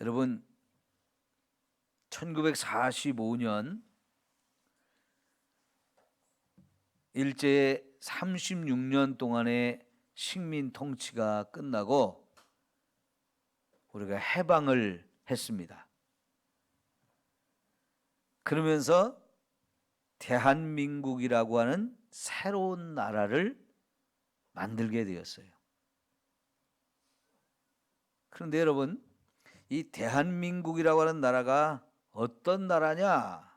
여러분 1945년 일제 36년 동안의 식민 통치가 끝나고 우리가 해방을 했습니다. 그러면서 대한민국이라고 하는 새로운 나라를 만들게 되었어요. 그런데 여러분, 이 대한민국이라고 하는 나라가 어떤 나라냐?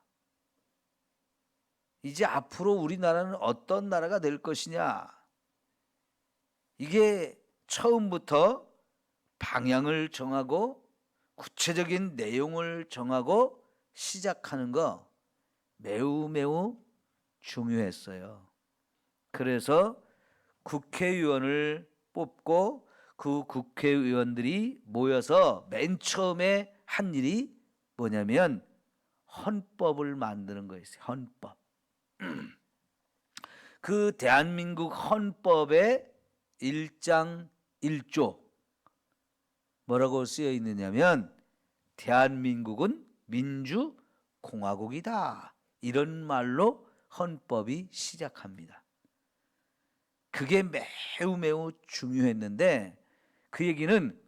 이제 앞으로 우리나라는 어떤 나라가 될 것이냐? 이게 처음부터 방향을 정하고 구체적인 내용을 정하고 시작하는 거 매우 매우 중요했어요. 그래서 국회의원을 뽑고 그 국회의원들이 모여서 맨 처음에 한 일이 뭐냐면 헌법을 만드는 거였어요. 헌법. 그 대한민국 헌법의 1장 1조 뭐라고 쓰여 있느냐면 대한민국은 민주 공화국이다. 이런 말로 헌법이 시작합니다. 그게 매우 매우 중요했는데 그 얘기는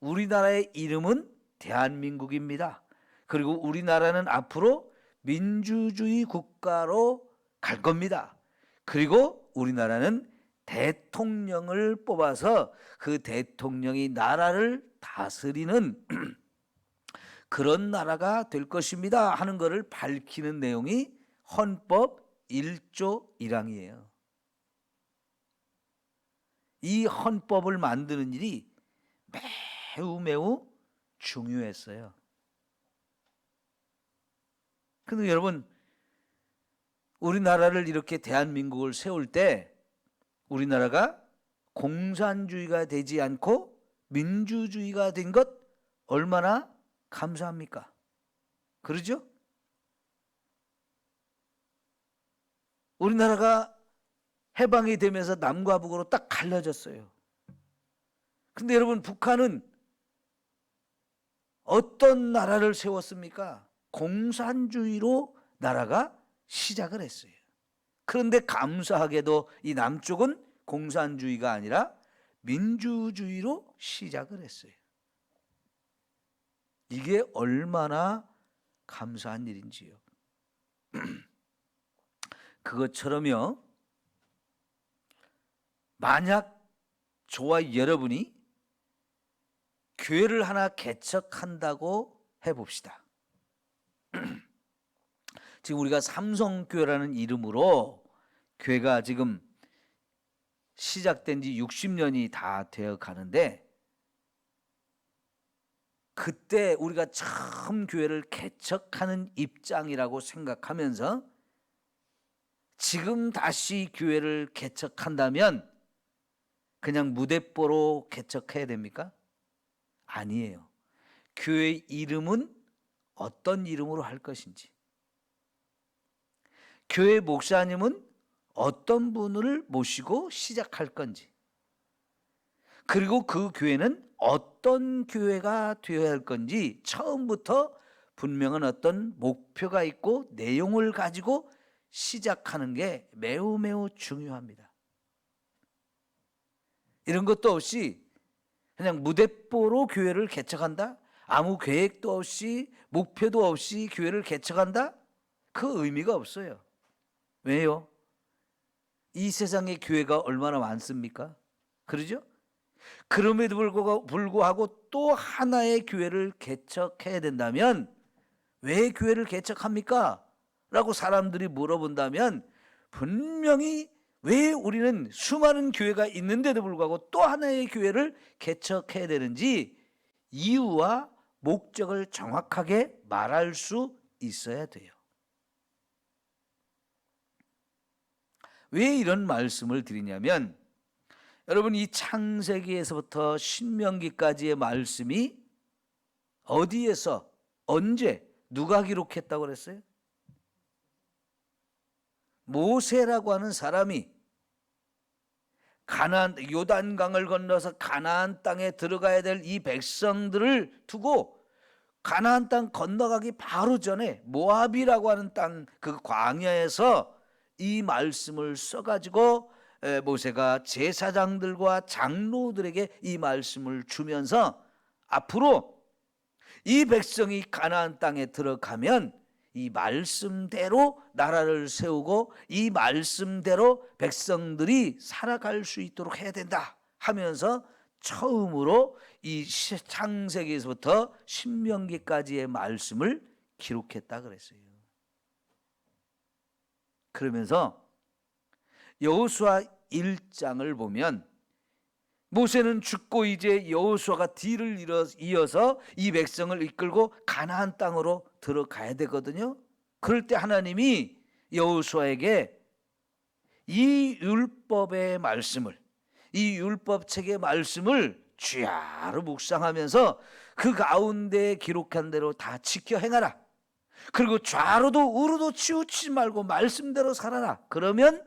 우리나라의 이름은 대한민국입니다. 그리고 우리나라는 앞으로 민주주의 국가로 갈 겁니다. 그리고 우리나라는 대통령을 뽑아서 그 대통령이 나라를 다스리는 그런 나라가 될 것입니다 하는 것을 밝히는 내용이 헌법 1조 1항이에요. 이 헌법을 만드는 일이 매우 매우 중요했어요. 근데 여러분 우리나라를 이렇게 대한민국을 세울 때 우리나라가 공산주의가 되지 않고 민주주의가 된 것 얼마나 감사합니까? 그러죠? 우리나라가 해방이 되면서 남과 북으로 딱 갈라졌어요. 근데 여러분 북한은 어떤 나라를 세웠습니까? 공산주의로 나라가 시작을 했어요. 그런데 감사하게도 이 남쪽은 공산주의가 아니라 민주주의로 시작을 했어요. 이게 얼마나 감사한 일인지요. 그것처럼요. 만약 저와 여러분이 교회를 하나 개척한다고 해봅시다. 지금 우리가 삼성교회라는 이름으로 교회가 지금 시작된 지 60년이 다 되어 가는데 그때 우리가 처음 교회를 개척하는 입장이라고 생각하면서 지금 다시 교회를 개척한다면 그냥 무대뽀로 개척해야 됩니까? 아니에요. 교회 이름은 어떤 이름으로 할 것인지. 교회 목사님은 어떤 분을 모시고 시작할 건지. 그리고 그 교회는 어떤 교회가 되어야 할 건지 처음부터 분명한 어떤 목표가 있고 내용을 가지고 시작하는 게 매우 매우 중요합니다. 이런 것도 없이 그냥 무대뽀로 교회를 개척한다? 아무 계획도 없이 목표도 없이 교회를 개척한다? 그 의미가 없어요. 왜요? 이 세상에 교회가 얼마나 많습니까? 그러죠? 그럼에도 불구하고 또 하나의 교회를 개척해야 된다면 왜 교회를 개척합니까? 라고 사람들이 물어본다면 분명히 왜 우리는 수많은 교회가 있는데도 불구하고 또 하나의 교회를 개척해야 되는지 이유와 목적을 정확하게 말할 수 있어야 돼요. 왜 이런 말씀을 드리냐면 여러분 이 창세기에서부터 신명기까지의 말씀이 어디에서 언제 누가 기록했다고 그랬어요? 모세라고 하는 사람이 가나안 요단강을 건너서 가나안 땅에 들어가야 될 이 백성들을 두고 가나안 땅 건너가기 바로 전에 모압이라고 하는 땅 그 광야에서 이 말씀을 써가지고 에, 모세가 제사장들과 장로들에게 이 말씀을 주면서 앞으로 이 백성이 가나안 땅에 들어가면 이 말씀대로 나라를 세우고 이 말씀대로 백성들이 살아갈 수 있도록 해야 된다 하면서 처음으로 이 시- 창세기에서부터 신명기까지의 말씀을 기록했다 그랬어요. 그러면서 여호수아 1장을 보면 모세는 죽고 이제 여호수아가 뒤를 이어- 이어서 이 백성을 이끌고 가나안 땅으로 들어가야 되거든요. 그럴 때 하나님이 여호수아에게 이 율법의 말씀을 이 율법 책의 말씀을 쥐야로 묵상하면서 그 가운데 기록한 대로 다 지켜 행하라. 그리고 좌로도 우로도 치우치지 말고 말씀대로 살아라. 그러면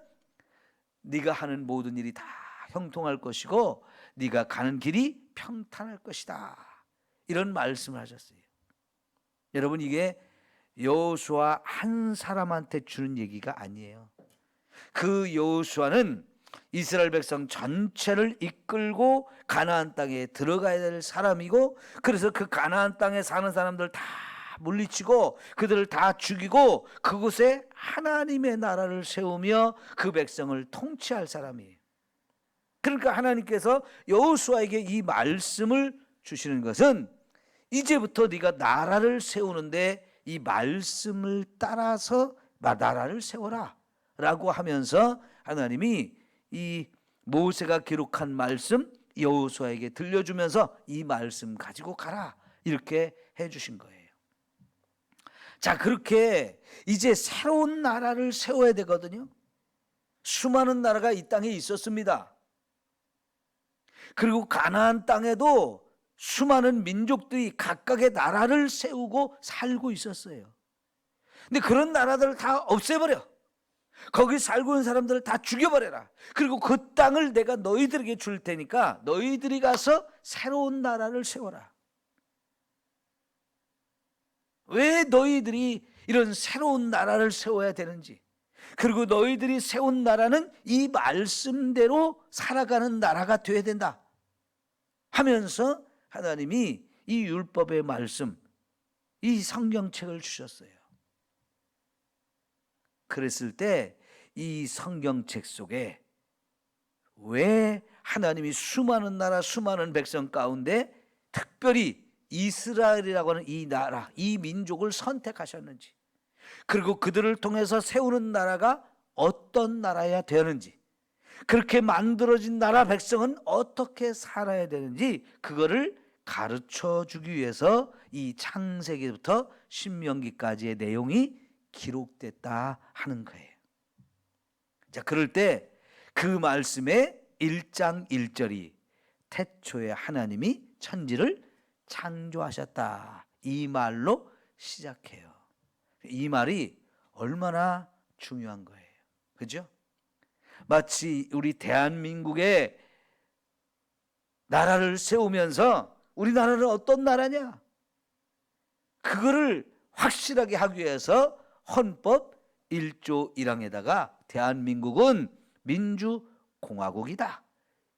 네가 하는 모든 일이 다 형통할 것이고 네가 가는 길이 평탄할 것이다. 이런 말씀을 하셨어요. 여러분 이게 여호수아 한 사람한테 주는 얘기가 아니에요. 그 여호수아는 이스라엘 백성 전체를 이끌고 가나안 땅에 들어가야 될 사람이고 그래서 그 가나안 땅에 사는 사람들 다 물리치고 그들을 다 죽이고 그곳에 하나님의 나라를 세우며 그 백성을 통치할 사람이에요. 그러니까 하나님께서 여호수아에게 이 말씀을 주시는 것은 이제부터 네가 나라를 세우는데 이 말씀을 따라서 나라를 세워라라고 하면서 하나님이 이 모세가 기록한 말씀 여호수아에게 들려주면서 이 말씀 가지고 가라 이렇게 해주신 거예요. 자 그렇게 이제 새로운 나라를 세워야 되거든요. 수많은 나라가 이 땅에 있었습니다. 그리고 가나안 땅에도 수많은 민족들이 각각의 나라를 세우고 살고 있었어요. 근데 그런 나라들을 다 없애버려. 거기 살고 있는 사람들을 다 죽여버려라. 그리고 그 땅을 내가 너희들에게 줄 테니까 너희들이 가서 새로운 나라를 세워라. 왜 너희들이 이런 새로운 나라를 세워야 되는지. 그리고 너희들이 세운 나라는 이 말씀대로 살아가는 나라가 되어야 된다. 하면서 하나님이 이 율법의 말씀, 이 성경책을 주셨어요. 그랬을 때 이 성경책 속에 왜 하나님이 수많은 나라, 수많은 백성 가운데 특별히 이스라엘이라고 하는 이 나라, 이 민족을 선택하셨는지, 그리고 그들을 통해서 세우는 나라가 어떤 나라야 되는지, 그렇게 만들어진 나라 백성은 어떻게 살아야 되는지, 그거를 가르쳐 주기 위해서 이 창세기부터 신명기까지의 내용이 기록됐다 하는 거예요. 자, 그럴 때 그 말씀의 1장 1절이 태초에 하나님이 천지를 창조하셨다. 이 말로 시작해요. 이 말이 얼마나 중요한 거예요. 그죠? 마치 우리 대한민국의 나라를 세우면서 우리나라는 어떤 나라냐? 그거를 확실하게 하기 위해서 헌법 1조 1항에다가 대한민국은 민주공화국이다.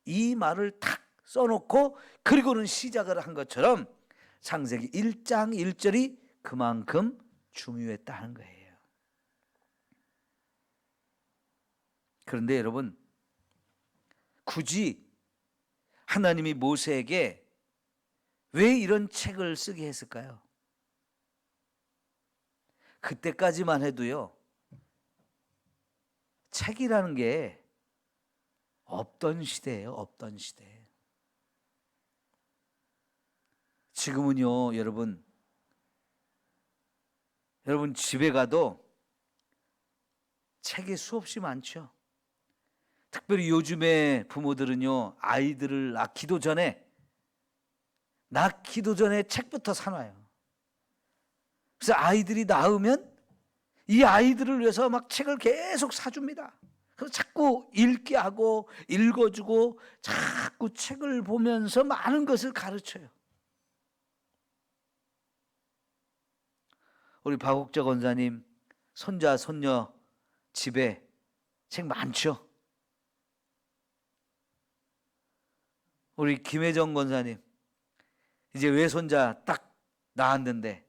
이 말을 탁 써놓고 그리고는 시작을 한 것처럼 창세기 1장 1절이 그만큼 중요했다는 거예요. 그런데 여러분 굳이 하나님이 모세에게 왜 이런 책을 쓰게 했을까요? 그때까지만 해도요. 책이라는 게 없던 시대예요. 없던 시대. 지금은요, 여러분. 여러분 집에 가도 책이 수없이 많죠. 특별히 요즘에 부모들은요, 아이들을 낳기도 전에 낳기도 전에 책부터 사놔요. 그래서 아이들이 낳으면 이 아이들을 위해서 막 책을 계속 사줍니다. 그래서 자꾸 읽게 하고 읽어주고 자꾸 책을 보면서 많은 것을 가르쳐요. 우리 박옥자 권사님 손자 손녀 집에 책 많죠. 우리 김혜정 권사님 이제 외손자 딱 낳았는데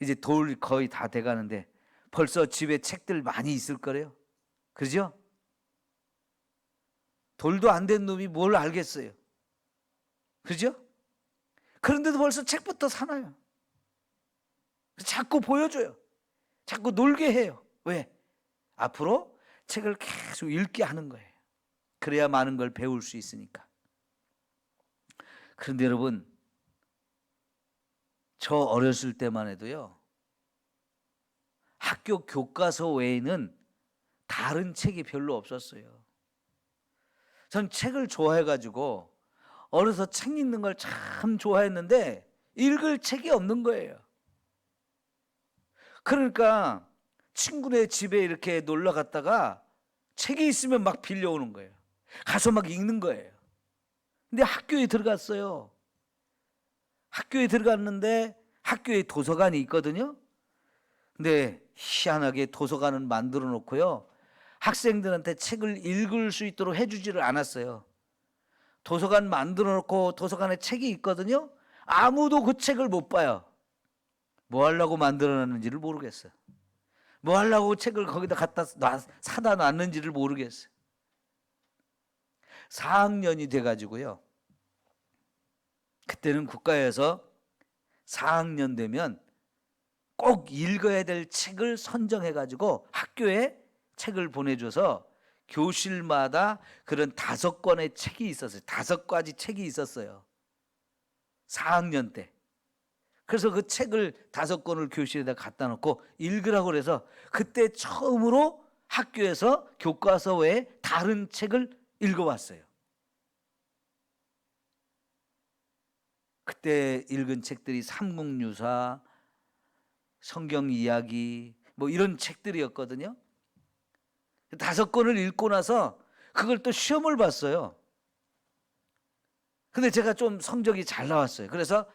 이제 돌 거의 다 돼가는데 벌써 집에 책들 많이 있을 거래요. 그죠? 돌도 안 된 놈이 뭘 알겠어요. 그죠? 그런데도 벌써 책부터 사나요. 자꾸 보여줘요. 자꾸 놀게 해요. 왜? 앞으로 책을 계속 읽게 하는 거예요. 그래야 많은 걸 배울 수 있으니까. 그런데 여러분, 저 어렸을 때만 해도요, 학교 교과서 외에는 다른 책이 별로 없었어요. 전 책을 좋아해가지고 어려서 책 읽는 걸 참 좋아했는데 읽을 책이 없는 거예요. 그러니까 친구네 집에 이렇게 놀러 갔다가 책이 있으면 막 빌려오는 거예요. 가서 막 읽는 거예요. 근데 학교에 들어갔어요. 학교에 들어갔는데 학교에 도서관이 있거든요. 근데 희한하게 도서관은 만들어 놓고요. 학생들한테 책을 읽을 수 있도록 해주지를 않았어요. 도서관 만들어 놓고 도서관에 책이 있거든요. 아무도 그 책을 못 봐요. 뭐 하려고 만들어 놨는지를 모르겠어요. 뭐 하려고 책을 거기다 갖다 놔, 사다 놨는지를 모르겠어요. 4학년이 돼 가지고요. 그때는 국가에서 4학년 되면 꼭 읽어야 될 책을 선정해 가지고 학교에 책을 보내줘서 교실마다 그런 다섯 권의 책이 있었어요. 다섯 가지 책이 있었어요. 4학년 때. 그래서 그 책을 다섯 권을 교실에다 갖다 놓고 읽으라고 그래서 그때 처음으로 학교에서 교과서 외에 다른 책을 읽어봤어요. 그때 읽은 책들이 삼국유사, 성경 이야기 뭐 이런 책들이었거든요. 다섯 권을 읽고 나서 그걸 또 시험을 봤어요. 근데 제가 좀 성적이 잘 나왔어요. 그래서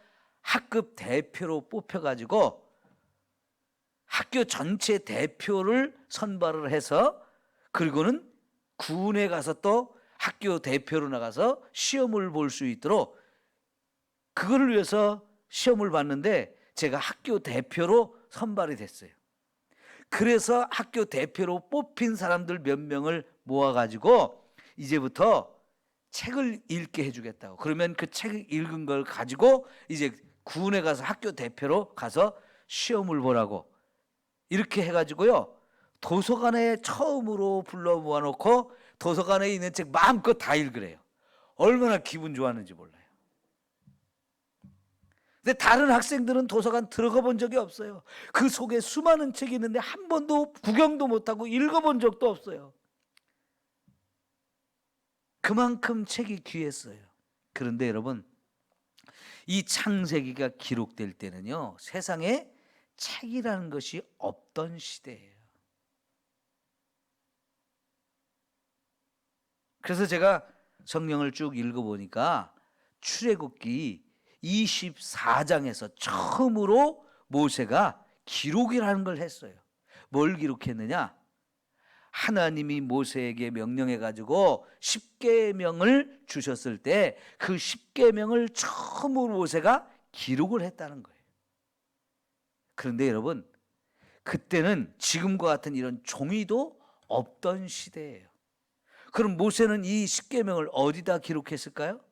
학급 대표로 뽑혀가지고 학교 전체 대표를 선발을 해서 그리고는 군에 가서 또 학교 대표로 나가서 시험을 볼 수 있도록 그거를 위해서 시험을 봤는데 제가 학교 대표로 선발이 됐어요. 그래서 학교 대표로 뽑힌 사람들 몇 명을 모아가지고 이제부터 책을 읽게 해주겠다고. 그러면 그 책 읽은 걸 가지고 이제 군에 가서 학교 대표로 가서 시험을 보라고. 이렇게 해가지고요. 도서관에 처음으로 불러 모아놓고 도서관에 있는 책 마음껏 다 읽으래요. 얼마나 기분 좋았는지 몰라요. 근데 다른 학생들은 도서관 들어가 본 적이 없어요. 그 속에 수많은 책이 있는데 한 번도 구경도 못하고 읽어본 적도 없어요. 그만큼 책이 귀했어요. 그런데 여러분, 이 창세기가 기록될 때는요, 세상에 책이라는 것이 없던 시대예요. 그래서 제가 성경을 쭉 읽어보니까 출애굽기 24장에서 처음으로 모세가 기록이라는 걸 했어요. 뭘 기록했느냐? 하나님이 모세에게 명령해 가지고 10계명을 주셨을 때그 10계명을 처음으로 모세가 기록을 했다는 거예요. 그런데 여러분, 그때는 지금과 같은 이런 종이도 없던 시대예요. 그럼 모세는 이 10계명을 어디다 기록했을까요?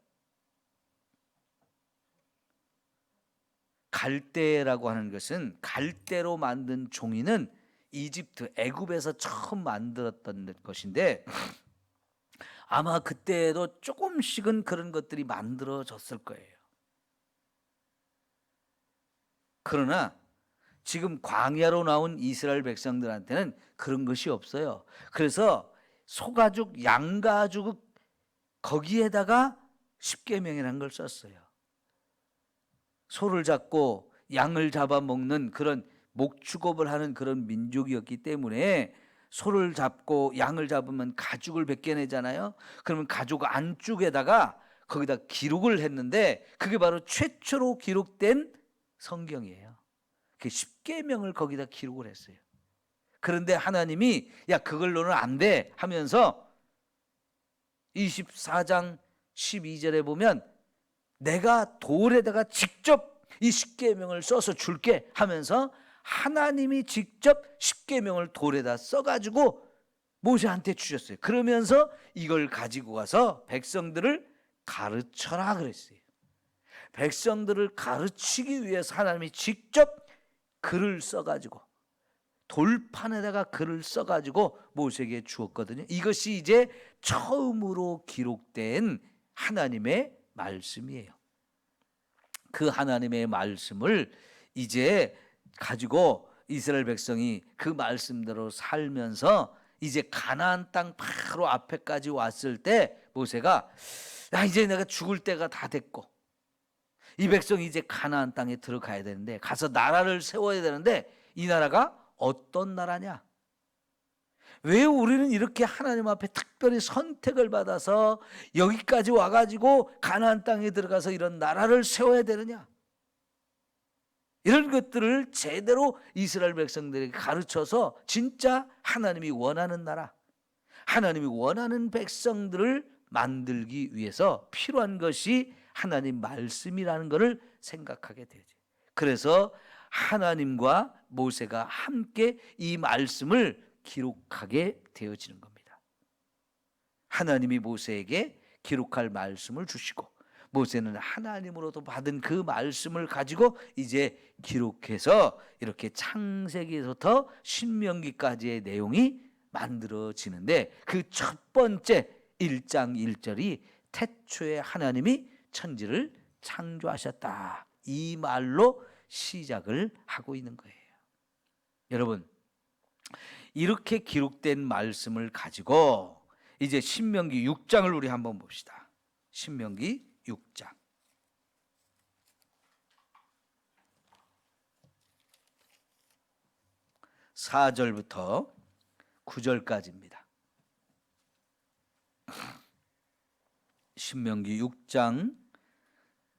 갈대라고 하는 것은 갈대로 만든 종이는 이집트 애굽에서 처음 만들었던 것인데 아마 그때도 조금씩은 그런 것들이 만들어졌을 거예요. 그러나 지금 광야로 나온 이스라엘 백성들한테는 그런 것이 없어요. 그래서 소가죽, 양가죽 거기에다가 십계명이라는 걸 썼어요. 소를 잡고 양을 잡아 먹는 그런 목축업을 하는 그런 민족이었기 때문에 소를 잡고 양을 잡으면 가죽을 벗겨내잖아요. 그러면 가죽 안쪽에다가 거기다 기록을 했는데 그게 바로 최초로 기록된 성경이에요. 그 십계명을 거기다 기록을 했어요. 그런데 하나님이 야 그걸로는 안 돼 하면서 24장 12절에 보면 내가 돌에다가 직접 이 십계명을 써서 줄게 하면서 하나님이 직접 십계명을 돌에다 써가지고 모세한테 주셨어요. 그러면서 이걸 가지고 가서 백성들을 가르쳐라 그랬어요. 백성들을 가르치기 위해서 하나님이 직접 글을 써가지고 돌판에다가 글을 써가지고 모세에게 주었거든요. 이것이 이제 처음으로 기록된 하나님의 말씀이에요. 그 하나님의 말씀을 이제 가지고 이스라엘 백성이 그 말씀대로 살면서 이제 가나안 땅 바로 앞에까지 왔을 때 모세가 야 이제 내가 죽을 때가 다 됐고 이 백성이 이제 가나안 땅에 들어가야 되는데 가서 나라를 세워야 되는데 이 나라가 어떤 나라냐? 왜 우리는 이렇게 하나님 앞에 특별히 선택을 받아서 여기까지 와가지고 가나안 땅에 들어가서 이런 나라를 세워야 되느냐? 이런 것들을 제대로 이스라엘 백성들에게 가르쳐서 진짜 하나님이 원하는 나라, 하나님이 원하는 백성들을 만들기 위해서 필요한 것이 하나님 말씀이라는 것을 생각하게 되죠. 그래서 하나님과 모세가 함께 이 말씀을 기록하게 되어지는 겁니다. 하나님이 모세에게 기록할 말씀을 주시고 모세는 하나님으로도 받은 그 말씀을 가지고 이제 기록해서 이렇게 창세기에서부터 신명기까지의 내용이 만들어지는데 그 첫 번째 1장 1절이 태초에 하나님이 천지를 창조하셨다. 이 말로 시작을 하고 있는 거예요. 여러분, 이렇게 기록된 말씀을 가지고 이제 신명기 6장을 우리 한번 봅시다. 신명기 6장. 4절부터 9절까지입니다. 신명기 6장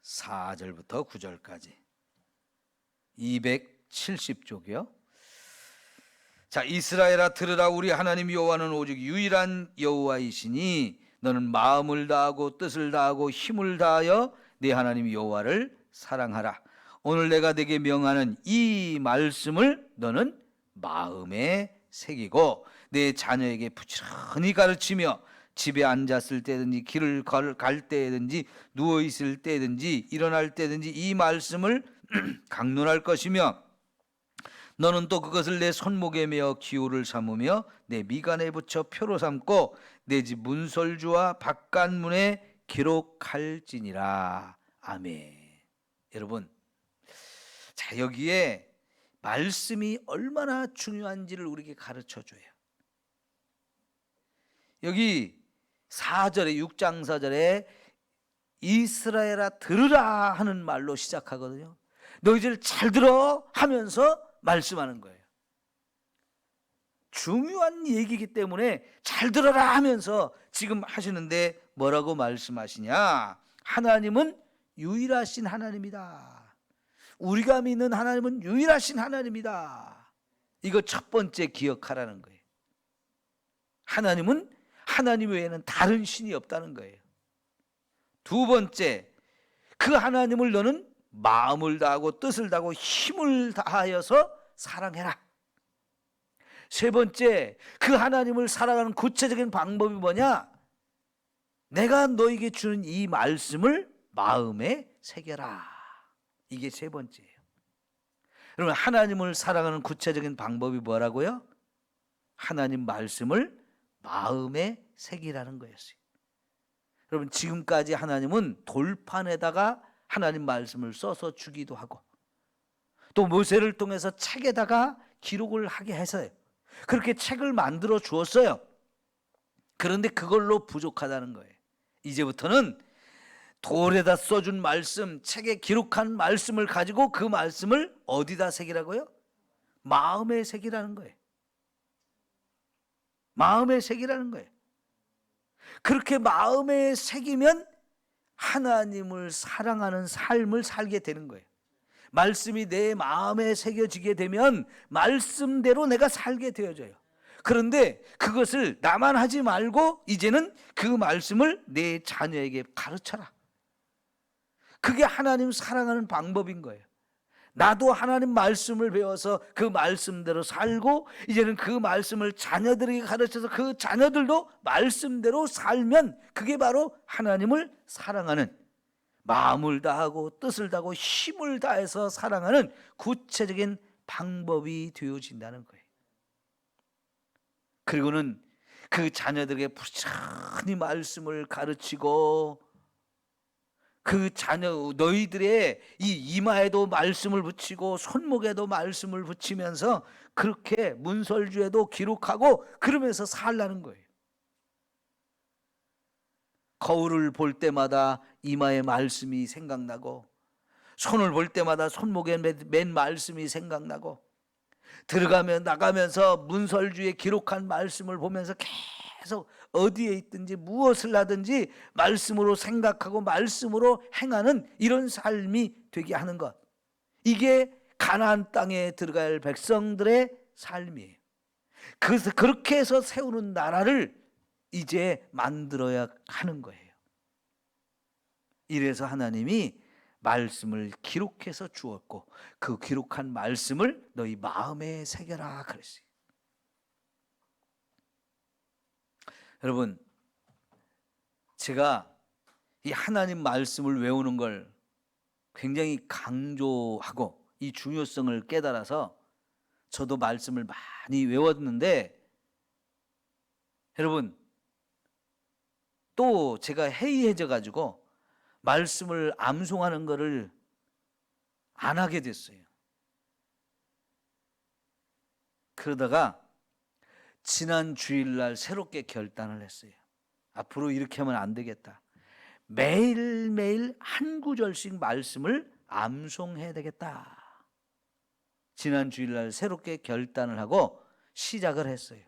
4절부터 9절까지 270쪽이요. 자, 이스라엘아 들으라 우리 하나님 여호와는 오직 유일한 여호와이시니 너는 마음을 다하고 뜻을 다하고 힘을 다하여 네 하나님 여호와를 사랑하라. 오늘 내가 네게 명하는 이 말씀을 너는 마음에 새기고 내 자녀에게 부지런히 가르치며 집에 앉았을 때든지 길을 갈 때든지 누워 있을 때든지 일어날 때든지 이 말씀을 강론할 것이며 너는 또 그것을 내 손목에 메어 기호를 삼으며 내 미간에 붙여 표로 삼고 내 집 문설주와 바깥문에 기록할지니라. 아멘. 여러분, 자 여기에 말씀이 얼마나 중요한지를 우리에게 가르쳐 줘요. 여기 4절에 6장 4절에 이스라엘아 들으라 하는 말로 시작하거든요. 너희들 잘 들어 하면서 말씀하는 거예요. 중요한 얘기이기 때문에 잘 들어라 하면서 지금 하시는데 뭐라고 말씀하시냐? 하나님은 유일하신 하나님이다. 우리가 믿는 하나님은 유일하신 하나님이다. 이거 첫 번째 기억하라는 거예요. 하나님은 하나님 외에는 다른 신이 없다는 거예요. 두 번째, 그 하나님을 너는 마음을 다하고 뜻을 다하고 힘을 다하여서 사랑해라. 세 번째, 그 하나님을 사랑하는 구체적인 방법이 뭐냐? 내가 너에게 주는 이 말씀을 마음에 새겨라. 이게 세 번째예요. 여러분, 하나님을 사랑하는 구체적인 방법이 뭐라고요? 하나님 말씀을 마음에 새기라는 거였어요. 여러분, 지금까지 하나님은 돌판에다가 하나님 말씀을 써서 주기도 하고 또 모세를 통해서 책에다가 기록을 하게 해서요. 그렇게 책을 만들어 주었어요. 그런데 그걸로 부족하다는 거예요. 이제부터는 돌에다 써준 말씀, 책에 기록한 말씀을 가지고 그 말씀을 어디다 새기라고요? 마음에 새기라는 거예요. 마음에 새기라는 거예요. 그렇게 마음에 새기면 하나님을 사랑하는 삶을 살게 되는 거예요. 말씀이 내 마음에 새겨지게 되면 말씀대로 내가 살게 되어져요. 그런데 그것을 나만 하지 말고 이제는 그 말씀을 내 자녀에게 가르쳐라. 그게 하나님 사랑하는 방법인 거예요. 나도 하나님 말씀을 배워서 그 말씀대로 살고 이제는 그 말씀을 자녀들에게 가르쳐서 그 자녀들도 말씀대로 살면 그게 바로 하나님을 사랑하는 마음을 다하고 뜻을 다하고 힘을 다해서 사랑하는 구체적인 방법이 되어진다는 거예요. 그리고는 그 자녀들에게 부지런히 말씀을 가르치고 그 자녀 너희들의 이 이마에도 말씀을 붙이고 손목에도 말씀을 붙이면서 그렇게 문설주에도 기록하고 그러면서 살라는 거예요. 거울을 볼 때마다 이마에 말씀이 생각나고 손을 볼 때마다 손목에 맨 말씀이 생각나고 들어가면 나가면서 문설주에 기록한 말씀을 보면서 계속 어디에 있든지 무엇을 하든지 말씀으로 생각하고 말씀으로 행하는 이런 삶이 되게 하는 것. 이게 가나안 땅에 들어갈 백성들의 삶이에요. 그래서 그렇게 해서 세우는 나라를 이제 만들어야 하는 거예요. 이래서 하나님이 말씀을 기록해서 주었고 그 기록한 말씀을 너희 마음에 새겨라 그랬어요. 여러분 제가 이 하나님 말씀을 외우는 걸 굉장히 강조하고 이 중요성을 깨달아서 저도 말씀을 많이 외웠는데 여러분 또 제가 해이해져 가지고 말씀을 암송하는 것을 안 하게 됐어요. 그러다가 지난 주일날 새롭게 결단을 했어요. 앞으로 이렇게 하면 안 되겠다. 매일매일 한 구절씩 말씀을 암송해야 되겠다. 지난 주일날 새롭게 결단을 하고 시작을 했어요.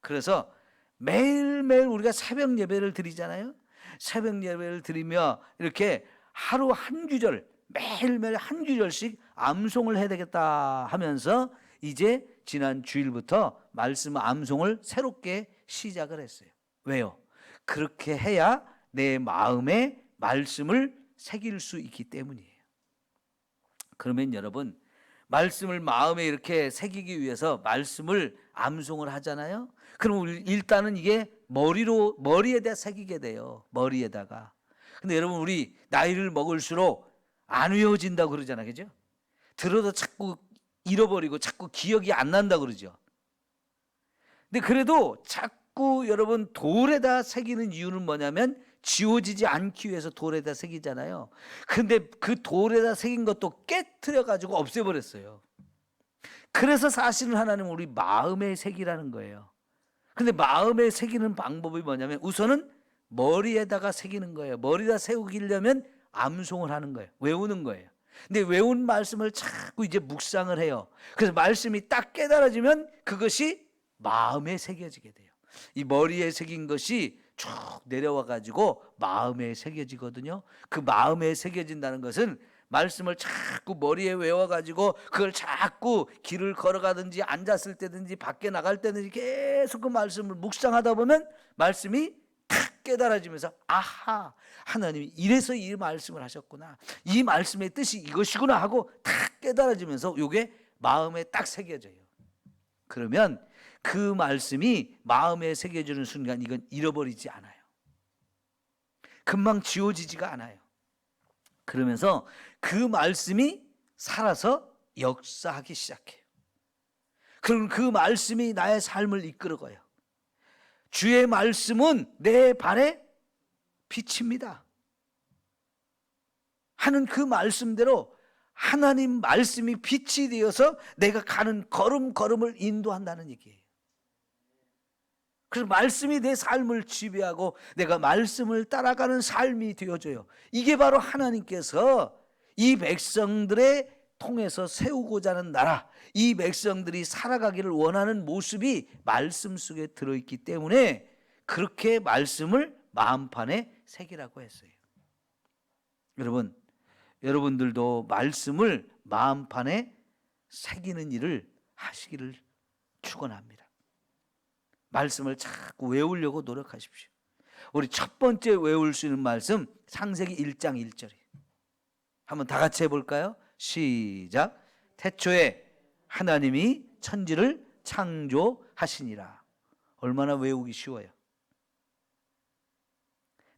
그래서 매일매일 우리가 새벽 예배를 드리잖아요. 새벽 예배를 드리며 이렇게 하루 한 구절 매일매일 한 구절씩 암송을 해야 되겠다 하면서 이제 지난 주일부터 말씀 암송을 새롭게 시작을 했어요. 왜요? 그렇게 해야 내 마음에 말씀을 새길 수 있기 때문이에요. 그러면 여러분 말씀을 마음에 이렇게 새기기 위해서 말씀을 암송을 하잖아요. 그럼 일단은 이게 머리로 머리에다 새기게 돼요. 머리에다가. 근데 여러분 우리 나이를 먹을수록 안 외워진다고 그러잖아요. 그죠? 들어도 자꾸 잃어버리고 자꾸 기억이 안 난다 그러죠. 근데 그래도 자꾸 여러분 돌에다 새기는 이유는 뭐냐면 지워지지 않기 위해서 돌에다 새기잖아요. 근데 그 돌에다 새긴 것도 깨트려 가지고 없애버렸어요. 그래서 사실은 하나님 우리 마음에 새기라는 거예요. 근데 마음에 새기는 방법이 뭐냐면 우선은 머리에다가 새기는 거예요. 머리에다 세우기려면 암송을 하는 거예요. 외우는 거예요. 근데 외운 말씀을 자꾸 이제 묵상을 해요. 그래서 말씀이 딱 깨달아지면 그것이 마음에 새겨지게 돼요. 이 머리에 새긴 것이 쭉 내려와 가지고 마음에 새겨지거든요. 그 마음에 새겨진다는 것은 말씀을 자꾸 머리에 외워가지고 그걸 자꾸 길을 걸어가든지 앉았을 때든지 밖에 나갈 때든지 계속 그 말씀을 묵상하다 보면 말씀이 탁 깨달아지면서 아하 하나님이 이래서 이 말씀을 하셨구나 이 말씀의 뜻이 이것이구나 하고 탁 깨달아지면서 이게 마음에 딱 새겨져요. 그러면 그 말씀이 마음에 새겨지는 순간 이건 잃어버리지 않아요. 금방 지워지지가 않아요. 그러면서 그 말씀이 살아서 역사하기 시작해요. 그럼 그 말씀이 나의 삶을 이끌어가요. 주의 말씀은 내 발에 빛입니다. 하는 그 말씀대로 하나님 말씀이 빛이 되어서 내가 가는 걸음걸음을 인도한다는 얘기예요. 그래서 말씀이 내 삶을 지배하고 내가 말씀을 따라가는 삶이 되어져요. 이게 바로 하나님께서 이 백성들의 통해서 세우고자 하는 나라, 이 백성들이 살아가기를 원하는 모습이 말씀 속에 들어있기 때문에 그렇게 말씀을 마음판에 새기라고 했어요. 여러분, 여러분들도 말씀을 마음판에 새기는 일을 하시기를 축원합니다. 말씀을 자꾸 외우려고 노력하십시오. 우리 첫 번째 외울 수 있는 말씀 창세기 1장 1절이. 한번 다 같이 해 볼까요? 시작. 태초에 하나님이 천지를 창조하시니라. 얼마나 외우기 쉬워요.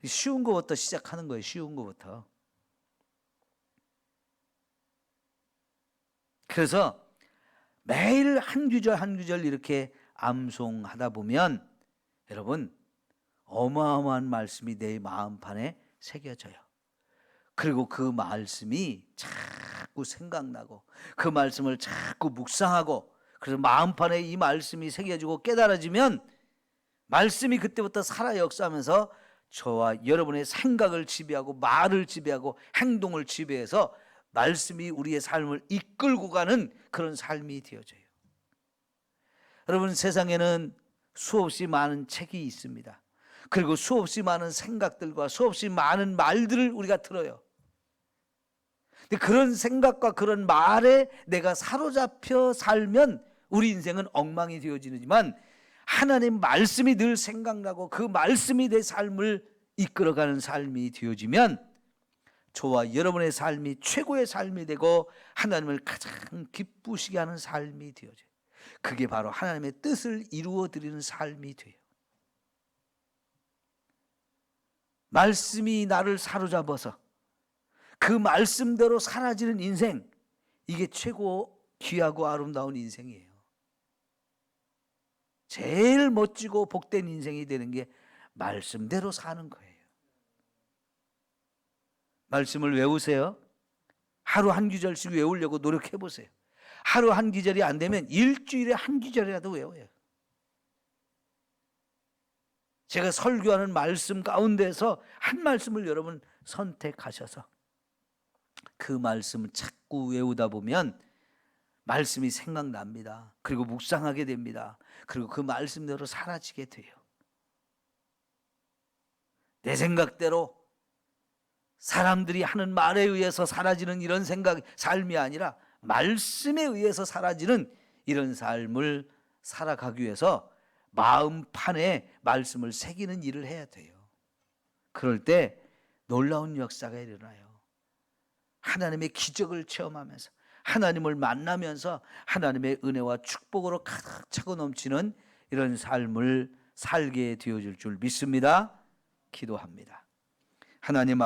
쉬운 것부터 시작하는 거예요. 쉬운 것부터. 그래서 매일 한 구절 한 구절 이렇게 암송하다 보면 여러분 어마어마한 말씀이 내 마음판에 새겨져요. 그리고 그 말씀이 자꾸 생각나고 그 말씀을 자꾸 묵상하고 그래서 마음판에 이 말씀이 새겨지고 깨달아지면 말씀이 그때부터 살아 역사하면서 저와 여러분의 생각을 지배하고 말을 지배하고 행동을 지배해서 말씀이 우리의 삶을 이끌고 가는 그런 삶이 되어져요. 여러분 세상에는 수없이 많은 책이 있습니다. 그리고 수없이 많은 생각들과 수없이 많은 말들을 우리가 들어요. 근데 그런 생각과 그런 말에 내가 사로잡혀 살면 우리 인생은 엉망이 되어지지만 하나님 말씀이 늘 생각나고 그 말씀이 내 삶을 이끌어가는 삶이 되어지면 저와 여러분의 삶이 최고의 삶이 되고 하나님을 가장 기쁘시게 하는 삶이 되어져요. 그게 바로 하나님의 뜻을 이루어 드리는 삶이 돼요. 말씀이 나를 사로잡아서 그 말씀대로 사라지는 인생 이게 최고 귀하고 아름다운 인생이에요. 제일 멋지고 복된 인생이 되는 게 말씀대로 사는 거예요. 말씀을 외우세요. 하루 한 구절씩 외우려고 노력해 보세요. 하루 한 구절이 안 되면 일주일에 한 구절이라도 외워요. 제가 설교하는 말씀 가운데서 한 말씀을 여러분 선택하셔서 그 말씀을 자꾸 외우다 보면 말씀이 생각납니다. 그리고 묵상하게 됩니다. 그리고 그 말씀대로 사라지게 돼요. 내 생각대로 사람들이 하는 말에 의해서 사라지는 이런 생각, 삶이 아니라 말씀에 의해서 사라지는 이런 삶을 살아가기 위해서 마음판에 말씀을 새기는 일을 해야 돼요. 그럴 때 놀라운 역사가 일어나요. 하나님의 기적을 체험하면서 하나님을 만나면서 하나님의 은혜와 축복으로 가득 차고 넘치는 이런 삶을 살게 되어질 줄 믿습니다. 기도합니다. 하나님